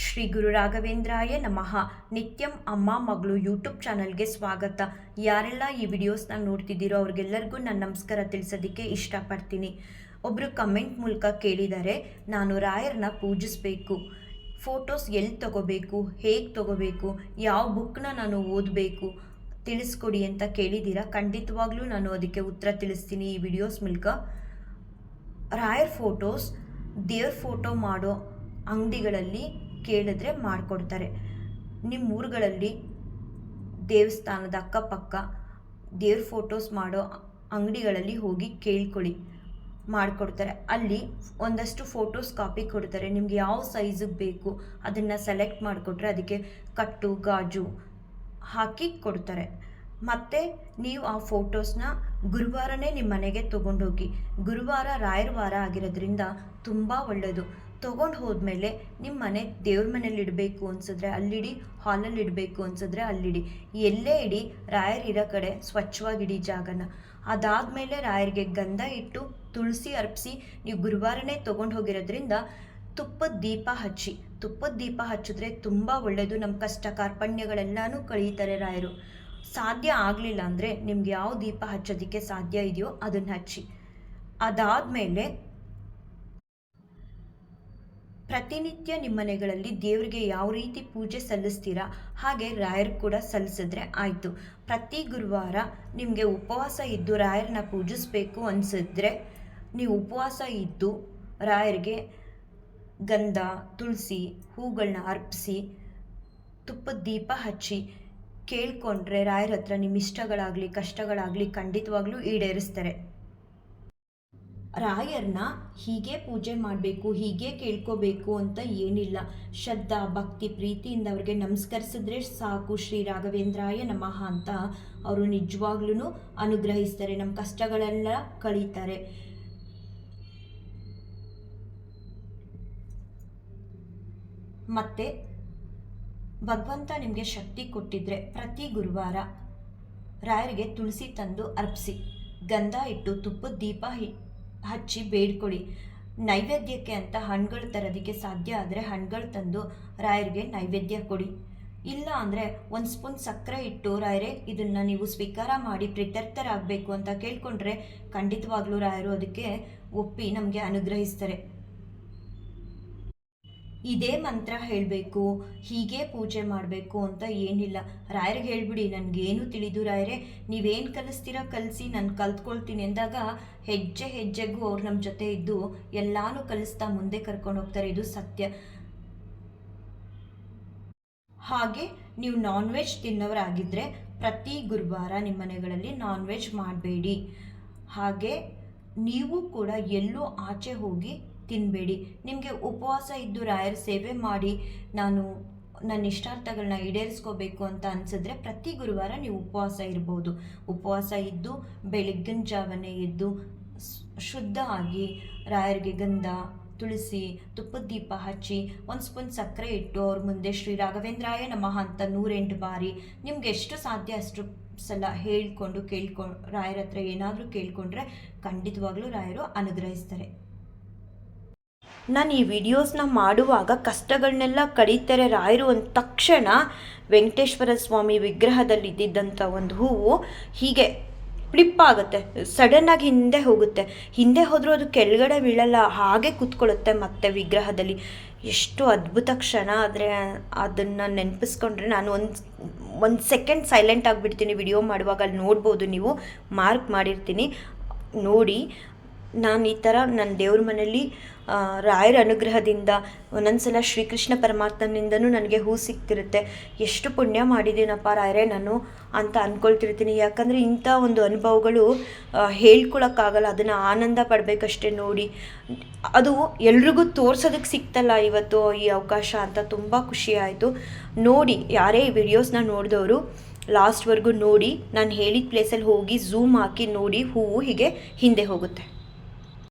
ಶ್ರೀ ಗುರು ರಾಘವೇಂದ್ರಾಯ ನಮಃ. ನಿತ್ಯಂ ಅಮ್ಮ ಮಗಳು ಯೂಟ್ಯೂಬ್ ಚಾನಲ್ಗೆ ಸ್ವಾಗತ. ಯಾರೆಲ್ಲ ಈ ವಿಡಿಯೋಸ್ನ ನೋಡ್ತಿದ್ದೀರೋ ಅವ್ರಿಗೆಲ್ಲರಿಗೂ ನನ್ನ ನಮಸ್ಕಾರ ತಿಳಿಸೋದಕ್ಕೆ ಇಷ್ಟಪಡ್ತೀನಿ. ಒಬ್ಬರು ಕಮೆಂಟ್ ಮೂಲಕ ಕೇಳಿದ್ದಾರೆ ನಾನು ರಾಯರನ್ನ ಪೂಜಿಸಬೇಕು. ಫೋಟೋಸ್ ಎಲ್ಲಿ ತಗೋಬೇಕು, ಹೇಗೆ ತಗೋಬೇಕು, ಯಾವ ಬುಕ್ನ ನಾನು ಓದಬೇಕು, ತಿಳಿಸ್ಕೊಡಿ ಅಂತ ಕೇಳಿದ್ದೀರಾ? ಖಂಡಿತವಾಗ್ಲೂ ನಾನು ಅದಕ್ಕೆ ಉತ್ತರ ತಿಳಿಸ್ತೀನಿ ಈ ವಿಡಿಯೋಸ್ ಮೂಲಕ. ರಾಯರ್ ಫೋಟೋಸ್, ದೇವ್ರ ಫೋಟೋ ಮಾಡೋ ಅಂಗಡಿಗಳಲ್ಲಿ ಕೇಳಿದ್ರೆ ಮಾಡಿಕೊಡ್ತಾರೆ. ನಿಮ್ಮ ಊರುಗಳಲ್ಲಿ ದೇವಸ್ಥಾನದ ಅಕ್ಕಪಕ್ಕ ದೇವ್ರ ಫೋಟೋಸ್ ಮಾಡೋ ಅಂಗಡಿಗಳಲ್ಲಿ ಹೋಗಿ ಕೇಳ್ಕೊಳ್ಳಿ, ಮಾಡಿಕೊಡ್ತಾರೆ. ಅಲ್ಲಿ ಒಂದಷ್ಟು ಫೋಟೋಸ್ ಕಾಪಿ ಕೊಡ್ತಾರೆ. ನಿಮ್ಗೆ ಯಾವ ಸೈಜಿಗೆ ಬೇಕು ಅದನ್ನು ಸೆಲೆಕ್ಟ್ ಮಾಡಿಕೊಟ್ರೆ ಅದಕ್ಕೆ ಕಟ್ಟು, ಗಾಜು ಹಾಕಿ ಕೊಡ್ತಾರೆ. ಮತ್ತು ನೀವು ಆ ಫೋಟೋಸ್ನ ಗುರುವಾರನೇ ನಿಮ್ಮ ಮನೆಗೆ ತೊಗೊಂಡೋಗಿ, ಗುರುವಾರ ರಾಯರ ವಾರ ಆಗಿರೋದ್ರಿಂದ ತುಂಬ ಒಳ್ಳೆಯದು ತೊಗೊಂಡು ಹೋದ್ಮೇಲೆ ನಿಮ್ಮ ಮನೆ ದೇವ್ರ ಮನೇಲಿ ಇಡಬೇಕು ಅನ್ಸಿದ್ರೆ ಅಲ್ಲಿಡಿ ಹಾಲಲ್ಲಿ ಇಡಬೇಕು ಅನ್ಸಿದ್ರೆ ಅಲ್ಲಿಡಿ. ಎಲ್ಲೇ ಇಡಿ, ರಾಯರ್ ಇರೋ ಕಡೆ ಸ್ವಚ್ಛವಾಗಿಡಿ ಜಾಗನ. ಅದಾದಮೇಲೆ ರಾಯರಿಗೆ ಗಂಧ ಇಟ್ಟು ತುಳಸಿ ಅರ್ಪಿಸಿ ನೀವು ಗುರುವಾರನೇ ತೊಗೊಂಡು ಹೋಗಿರೋದ್ರಿಂದ ತುಪ್ಪದ ದೀಪ ಹಚ್ಚಿ. ತುಪ್ಪದ ದೀಪ ಹಚ್ಚಿದ್ರೆ ತುಂಬ ಒಳ್ಳೆಯದು ನಮ್ಮ ಕಷ್ಟ ಕಾರ್ಪಣ್ಯಗಳೆಲ್ಲನೂ ಕಳೀತಾರೆ ರಾಯರು. ಸಾಧ್ಯ ಆಗಲಿಲ್ಲ ಅಂದರೆ ನಿಮ್ಗೆ ಯಾವ ದೀಪ ಹಚ್ಚೋದಕ್ಕೆ ಸಾಧ್ಯ ಇದೆಯೋ ಅದನ್ನು ಹಚ್ಚಿ. ಅದಾದಮೇಲೆ ಪ್ರತಿನಿತ್ಯ ನಿಮ್ಮ ಮನೆಗಳಲ್ಲಿ ದೇವರಿಗೆ ಯಾವ ರೀತಿ ಪೂಜೆ ಸಲ್ಲಿಸ್ತೀರಾ? ಹಾಗೆ ರಾಯರ್ ಕೂಡ ಸಲ್ಲಿಸಿದ್ರೆ ಆಯಿತು. ಪ್ರತಿ ಗುರುವಾರ ನಿಮಗೆ ಉಪವಾಸ ಇದ್ದು ರಾಯರನ್ನ ಪೂಜಿಸಬೇಕು ಅನಿಸಿದ್ರೆ ನೀವು ಉಪವಾಸ ಇದ್ದು ರಾಯರಿಗೆ ಗಂಧ, ತುಳಸಿ ಹೂಗಳನ್ನ ಅರ್ಪಿಸಿ, ತುಪ್ಪದ ದೀಪ ಹಚ್ಚಿ ಕೇಳ್ಕೊಂಡ್ರೆ ರಾಯರ ಹತ್ರ ನಿಮ್ಮ ಇಷ್ಟಗಳಾಗಲಿ ಕಷ್ಟಗಳಾಗಲಿ ಖಂಡಿತವಾಗ್ಲೂ ಈಡೇರಿಸ್ತಾರೆ. ರಾಯರ್ನ ಹೀಗೆ ಪೂಜೆ ಮಾಡಬೇಕು, ಹೀಗೆ ಕೇಳ್ಕೋಬೇಕು ಅಂತ ಏನಿಲ್ಲ. ಶ್ರದ್ಧಾ, ಭಕ್ತಿ, ಪ್ರೀತಿಯಿಂದ ಅವ್ರಿಗೆ ನಮಸ್ಕರಿಸಿದ್ರೆ ಸಾಕು. ಶ್ರೀ ರಾಘವೇಂದ್ರಾಯ ನಮಃ ಅಂತ ಅವರು ನಿಜವಾಗ್ಲೂ ಅನುಗ್ರಹಿಸ್ತಾರೆ, ನಮ್ಮ ಕಷ್ಟಗಳೆಲ್ಲ ಕಳೀತಾರೆ. ಮತ್ತು ಭಗವಂತ ನಿಮಗೆ ಶಕ್ತಿ ಕೊಟ್ಟಿದ್ರೆ ಪ್ರತಿ ಗುರುವಾರ ರಾಯರಿಗೆ ತುಳಸಿ ತಂದು ಅರ್ಪಿಸಿ. ಗಂಧ ಇಟ್ಟು ತುಪ್ಪದ ದೀಪ ಹಿ- ಹಚ್ಚಿ ಬೇಡ್ಕೊಳ್ಳಿ ನೈವೇದ್ಯಕ್ಕೆ ಅಂತ ಹಣ್ಣುಗಳು ತರೋದಕ್ಕೆ ಸಾಧ್ಯ ಆದರೆ ಹಣ್ಣುಗಳು ತಂದು ರಾಯರಿಗೆ ನೈವೇದ್ಯ ಕೊಡಿ. ಇಲ್ಲ ಅಂದರೆ ಒಂದು ಸ್ಪೂನ್ ಸಕ್ಕರೆ ಇಟ್ಟು ರಾಯರೇ, ಇದನ್ನು ನೀವು ಸ್ವೀಕಾರ ಮಾಡಿ ಪ್ರತ್ಯರ್ಥರಾಗಬೇಕು ಅಂತ ಕೇಳಿಕೊಂಡ್ರೆ ಖಂಡಿತವಾಗ್ಲೂ ರಾಯರು ಅದಕ್ಕೆ ಒಪ್ಪಿ ನಮಗೆ ಅನುಗ್ರಹಿಸ್ತಾರೆ. ಇದೇ ಮಂತ್ರ ಹೇಳಬೇಕು, ಹೀಗೆ ಪೂಜೆ ಮಾಡಬೇಕು ಅಂತ ಏನಿಲ್ಲ. ರಾಯರಿಗೆ ಹೇಳ್ಬಿಡಿ, ನನಗೇನು ತಿಳಿದು ರಾಯರೇ, ನೀವೇನು ಕಲಿಸ್ತೀರಾ ಕಲಿಸಿ, ನಾನು ಕಲ್ತ್ಕೊಳ್ತೀನಿ ಅಂದಾಗ ಹೆಜ್ಜೆ ಹೆಜ್ಜೆಗೂ ಅವ್ರು ನಮ್ಮ ಜೊತೆ ಇದ್ದು ಎಲ್ಲಾನು ಕಲಿಸ್ತಾ ಮುಂದೆ ಕರ್ಕೊಂಡು ಹೋಗ್ತಾರೆ. ಇದು ಸತ್ಯ. ಹಾಗೆ ನೀವು ನಾನ್ ವೆಜ್ ತಿನ್ನೋರಾಗಿದ್ದರೆ ಪ್ರತಿ ಗುರುವಾರ ನಿಮ್ಮ ಮನೆಗಳಲ್ಲಿ ನಾನ್ ವೆಜ್ ಮಾಡಬೇಡಿ. ಹಾಗೆ ನೀವು ಕೂಡ ಎಲ್ಲೂ ಆಚೆ ಹೋಗಿ ತಿನ್ನಬೇಡಿ ನಿಮಗೆ ಉಪವಾಸ ಇದ್ದು ರಾಯರ ಸೇವೆ ಮಾಡಿ ನಾನು ನನ್ನ ಇಷ್ಟಾರ್ಥಗಳನ್ನ ಈಡೇರಿಸ್ಕೋಬೇಕು ಅಂತ ಅನಿಸಿದ್ರೆ ಪ್ರತಿ ಗುರುವಾರ ನೀವು ಉಪವಾಸ ಇರ್ಬೋದು. ಉಪವಾಸ ಇದ್ದು ಬೆಳಗ್ಗಿನ ಜಾವನೆ ಎದ್ದು ಸ್- ಶುದ್ಧ ಆಗಿ ರಾಯರಿಗೆ ಗಂಧ, ತುಳಸಿ, ತುಪ್ಪದ ದೀಪ ಹಚ್ಚಿ ಒಂದು ಸ್ಪೂನ್ ಸಕ್ಕರೆ ಇಟ್ಟು ಅವ್ರ ಮುಂದೆ ಶ್ರೀ ರಾಘವೇಂದ್ರಾಯ ನಮಃ ಅಂತ ನೂರೆಂಟು ಬಾರಿ ನಿಮ್ಗೆ ಎಷ್ಟು ಸಾಧ್ಯ ಅಷ್ಟು ಸಲ ಹೇಳ್ಕೊಂಡು ಕೇಳ್ಕೊ ರಾಯರ ಹತ್ರ ಏನಾದರೂ ಕೇಳಿಕೊಂಡ್ರೆ ಖಂಡಿತವಾಗ್ಲೂ ರಾಯರು ಅನುಗ್ರಹಿಸ್ತಾರೆ. ನಾನು ಈ ವಿಡಿಯೋಸ್ನ ಮಾಡುವಾಗ ಕಷ್ಟಗಳನ್ನೆಲ್ಲ ಕಳೀತಾರೆ ರಾಯರು ಅಂದ ತಕ್ಷಣ ವೆಂಕಟೇಶ್ವರ ಸ್ವಾಮಿ ವಿಗ್ರಹದಲ್ಲಿ ಇದ್ದಿದ್ದಂಥ ಒಂದು ಹೂವು ಹೀಗೆ ಫ್ಲಿಪ್ ಆಗುತ್ತೆ. ಸಡನ್ನಾಗಿ ಹಿಂದೆ ಹೋಗುತ್ತೆ. ಹಿಂದೆ ಹೋದರೂ ಅದು ಕೆಳಗಡೆ ಬೀಳಲ್ಲ, ಹಾಗೆ ಕೂತ್ಕೊಳ್ಳುತ್ತೆ ಮತ್ತೆ ವಿಗ್ರಹದಲ್ಲಿ. ಎಷ್ಟು ಅದ್ಭುತ ಕ್ಷಣ. ಆದರೆ ಅದನ್ನು ನೆನಪಿಸ್ಕೊಂಡ್ರೆ ನಾನು ಒಂದು ಒಂದು ಸೆಕೆಂಡ್ ಸೈಲೆಂಟ್ ಆಗಿಬಿಡ್ತೀನಿ ವಿಡಿಯೋ ಮಾಡುವಾಗ. ಅಲ್ಲಿ ನೋಡ್ಬೋದು ನೀವು. ಮಾರ್ಕ್ ಮಾಡಿರ್ತೀನಿ. ನೋಡಿ ನಾನು ಈ ಥರ ನನ್ನ ದೇವ್ರ ಮನೆಯಲ್ಲಿ ರಾಯರ ಅನುಗ್ರಹದಿಂದ ಒಂದೊಂದ್ಸಲ ಶ್ರೀಕೃಷ್ಣ ಪರಮಾತ್ಮನಿಂದನೂ ನನಗೆ ಹೂ ಸಿಗ್ತಿರುತ್ತೆ ಎಷ್ಟು ಪುಣ್ಯ ಮಾಡಿದ್ದೀನಪ್ಪ ರಾಯರೇ ನಾನು ಅಂತ ಅಂದ್ಕೊಳ್ತಿರ್ತೀನಿ ಯಾಕಂದರೆ ಇಂಥ ಒಂದು ಅನುಭವಗಳು ಹೇಳ್ಕೊಳಕ್ಕಾಗಲ್ಲ. ಅದನ್ನು ಆನಂದ ಪಡಬೇಕಷ್ಟೇ ನೋಡಿ. ಅದು ಎಲ್ರಿಗೂ ತೋರ್ಸೋದಕ್ಕೆ ಸಿಕ್ತಲ್ಲ ಇವತ್ತು ಈ ಅವಕಾಶ ಅಂತ. ತುಂಬ ಖುಷಿ ಆಯಿತು. ನೋಡಿ, ಯಾರೇ ಈ ವಿಡಿಯೋಸ್ನ ನೋಡಿದವರು, ಲಾಸ್ಟ್ವರೆಗೂ ನೋಡಿ. ನಾನು ಹೇಳಿದ ಪ್ಲೇಸಲ್ಲಿ ಹೋಗಿ ಝೂಮ್ ಹಾಕಿ ನೋಡಿ ಹೂವು ಹೀಗೆ ಹಿಂದೆ ಹೋಗುತ್ತೆ.